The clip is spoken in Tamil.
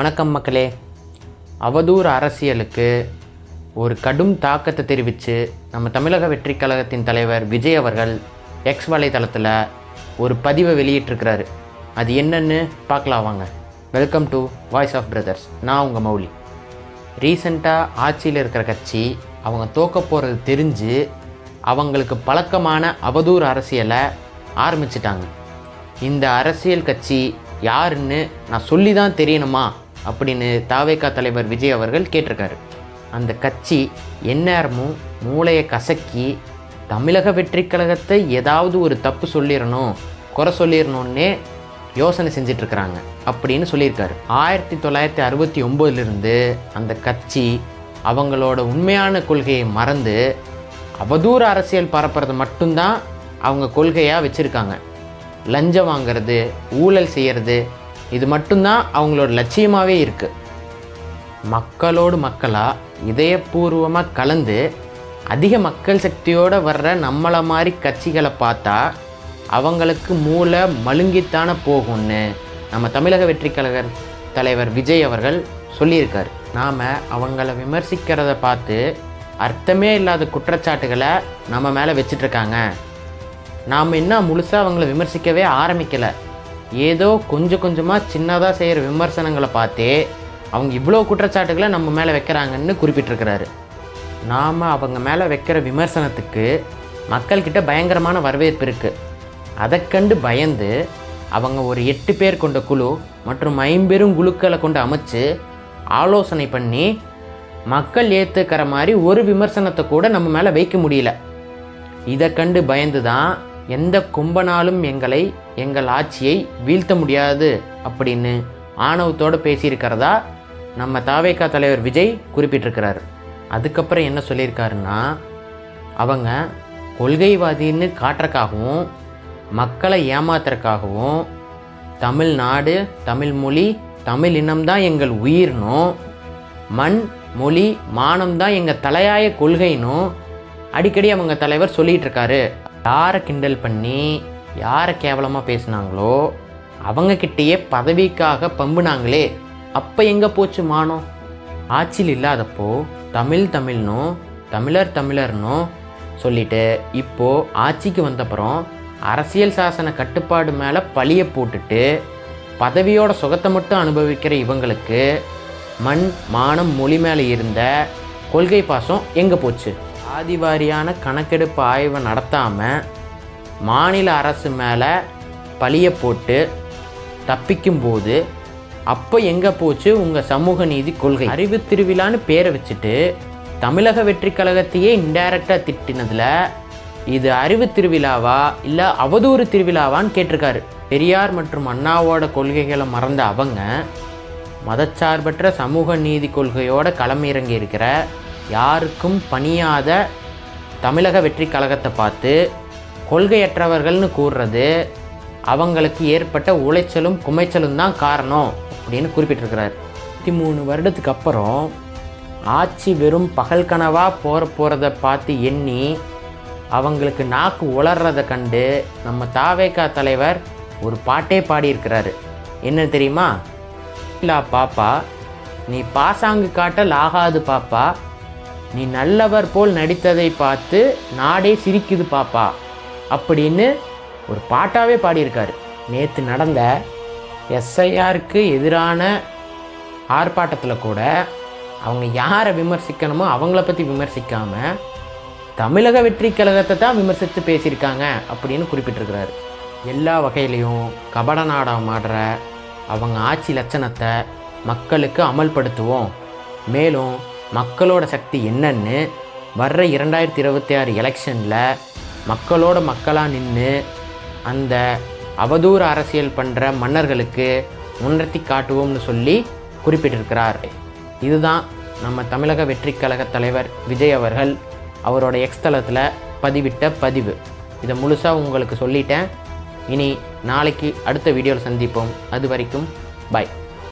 வணக்கம் மக்களே. அவதூறு அரசியலுக்கு ஒரு கடும் தாக்கத்தை தெரிவித்து நம்ம தமிழக வெற்றி கழகத்தின் தலைவர் விஜய் அவர்கள் எக்ஸ் வலைதளத்தில் ஒரு பதிவை வெளியிட்டிருக்கிறாரு. அது என்னன்னு பார்க்கலாம் வாங்க. Welcome to voice of brothers நான் உங்கள் மௌலி. ரீசண்டாக ஆட்சியில் இருக்கிற கட்சி அவங்க தோக்க போகிறது தெரிஞ்சு அவங்களுக்கு பழக்கமான அவதூறு அரசியலை ஆரம்பிச்சிட்டாங்க. இந்த அரசியல் கட்சி யாருன்னு நான் சொல்லி தான் தெரியணுமா? அப்படின்னு தாவேகா தலைவர் விஜய் அவர்கள் கேட்டிருக்காரு. அந்த கட்சி எந்நேரமும் மூளையை கசக்கி தமிழக வெற்றி கழகத்தை ஏதாவது ஒரு தப்பு சொல்லிடணும் குறை சொல்லிடணுன்னே யோசனை செஞ்சிட்ருக்கிறாங்க அப்படின்னு சொல்லியிருக்காரு. ஆயிரத்தி தொள்ளாயிரத்தி அறுபத்தி ஒம்போதுலேருந்து அந்த கட்சி அவங்களோட உண்மையான கொள்கையை மறந்து அவதூறு அரசியல் பரப்புறது மட்டும்தான் அவங்க கொள்கையாக வச்சுருக்காங்க. லஞ்சம் வாங்குறது ஊழல் செய்கிறது இது மட்டும்தான் அவங்களோட லட்சியமாகவே இருக்குது மக்களோடு மக்களாக இதயபூர்வமாக கலந்து அதிக மக்கள் சக்தியோடு வர்ற நம்மளை மாதிரி கட்சிகளை பார்த்தா அவங்களுக்கு மூளை மழுங்கித்தானே போகும்னு நம்ம தமிழக வெற்றி கழக தலைவர் விஜய் அவர்கள் சொல்லியிருக்கார். நாம் அவங்கள விமர்சிக்கிறத பார்த்து அர்த்தமே இல்லாத குற்றச்சாட்டுகளை நம்ம மேலே வச்சிட்ருக்காங்க நாம் இன்னும் முழுசாக அவங்கள விமர்சிக்கவே ஆரம்பிக்கலை. ஏதோ கொஞ்சம் கொஞ்சமாக சின்னதாக செய்கிற விமர்சனங்களை பார்த்தே அவங்க இவ்வளோ குற்றச்சாட்டுகளை நம்ம மேலே வைக்கிறாங்கன்னு குறிப்பிட்டிருக்கிறாரு. நாம் அவங்க மேலே வைக்கிற விமர்சனத்துக்கு மக்கள்கிட்ட பயங்கரமான வரவேற்பு இருக்குது அதை கண்டு பயந்து அவங்க ஒரு எட்டு பேர் கொண்ட குழு மற்றும் ஐம்பெரும் குழுக்களை கொண்டு அமைச்சு ஆலோசனை பண்ணி மக்கள் ஏற்றுக்கிற மாதிரி ஒரு விமர்சனத்தை கூட நம்ம மேலே வைக்க முடியல. இதை கண்டு பயந்து தான் எந்த கும்பனாலும் எங்களை எங்கள் ஆட்சியை வீழ்த்த முடியாது அப்படின்னு ஆணவத்தோடு பேசியிருக்கிறதா நம்ம தாவேக்கா தலைவர் விஜய் குறிப்பிட்டிருக்கிறார். அதுக்கப்புறம் என்ன சொல்லியிருக்காருன்னா அவங்க கொள்கைவாதின்னு காட்டுறக்காகவும் மக்களை ஏமாத்துறக்காகவும் தமிழ்நாடு தமிழ் மொழி தமிழ் இனம்தான் எங்கள் உயிர்னும் மண் மொழி மானம்தான் எங்கள் தலையாய கொள்கைனும் அடிக்கடி அவங்க தலைவர் சொல்லிகிட்டு இருக்காரு யாரை கிண்டல் பண்ணி யாரை கேவலமாக பேசுனாங்களோ அவங்கக்கிட்டேயே பதவிக்காக பம்புனாங்களே அப்போ எங்கே போச்சு மானம்? ஆட்சியில் இல்லாதப்போ தமிழ் தமிழ்னும் தமிழர் தமிழர்னும் சொல்லிட்டு இப்போது ஆட்சிக்கு வந்தப்புறம் அரசியல் சாசன கட்டுப்பாடு மேலே பழியை போட்டுட்டு பதவியோட சுகத்தை மட்டும் அனுபவிக்கிற இவங்களுக்கு மண் மானம் மொழி மேலே இருந்த கொள்கை பாசம் எங்கே போச்சு? ஆதிவாரியான கணக்கெடுப்பு ஆய்வை நடத்தாமல் மாநில அரசு மேலே பழியை போட்டு தப்பிக்கும்போது அப்போ எங்கே போச்சு? உங்கள் சமூக நீதி கொள்கை. அறிவு திருவிழான்னு பேரை வச்சுட்டு தமிழக வெற்றி கழகத்தையே இன்டைரக்டாக திட்டினதில் இது அறிவு திருவிழாவா? இல்லை அவதூறு திருவிழாவான்னு கேட்டிருக்காரு. பெரியார் மற்றும் அண்ணாவோட கொள்கைகளை மறந்த அவங்க மதச்சார்பற்ற சமூக நீதி கொள்கையோட களமிறங்கி இருக்கிற யாருக்கும் பணியாத தமிழக வெற்றி கழகத்தை பார்த்து கொள்கையற்றவர்கள்னு கூறுறது அவங்களுக்கு ஏற்பட்ட உளைச்சலும் குமைச்சலும் தான் காரணம் அப்படின்னு குறிப்பிட்டிருக்கிறார். இருபத்தி மூணு வருடத்துக்கு அப்புறம் ஆட்சி வெறும் பகல் கனவாக போகிற போகிறத பார்த்து எண்ணி அவங்களுக்கு நாக்கு உளர்றதை கண்டு நம்ம தாவேக்கா தலைவர் ஒரு பாட்டே பாடியிருக்கிறாரு. என்ன தெரியுமா? இல்லா பாப்பா நீ பாசாங்கு காட்டல் ஆகாது பாப்பா நீ நல்லவர் போல் நடித்ததை பார்த்து நாடே சிரிக்குது பாப்பா அப்படின்னு ஒரு பாட்டாகவே பாடியிருக்காரு. நேற்று நடந்த எஸ்ஐஆருக்கு எதிரான ஆர்ப்பாட்டத்தில் கூட அவங்க யாரை விமர்சிக்கணுமோ அவங்கள பற்றி விமர்சிக்காமல் தமிழக வெற்றி கழகத்தை தான் விமர்சித்து பேசியிருக்காங்க அப்படின்னு குறிப்பிட்டிருக்கிறாரு. எல்லா வகையிலையும் கபட நாடகம் ஆடுற அவங்க ஆட்சி லட்சணத்தை மக்களுக்கு அமல்படுத்துவோம். மேலும் மக்களோட சக்தி என்னன்னு வர்ற இரண்டாயிரத்தி இருபத்தி ஆறு எலெக்ஷனில் மக்களோட மக்களாக நின்று அந்த அவதூறு அரசியல் பண்ணுற மன்னர்களுக்கு உணர்த்தி காட்டுவோம்னு சொல்லி குறிப்பிட்டிருக்கிறார். இதுதான் நம்ம தமிழக வெற்றி கழக தலைவர் விஜய் அவர்கள் அவரோட எக்ஸ்தலத்தில் பதிவிட்ட பதிவு. இதை முழுசாக உங்களுக்கு சொல்லிட்டேன். இனி நாளைக்கு அடுத்த வீடியோவில் சந்திப்போம். அது வரைக்கும் பாய்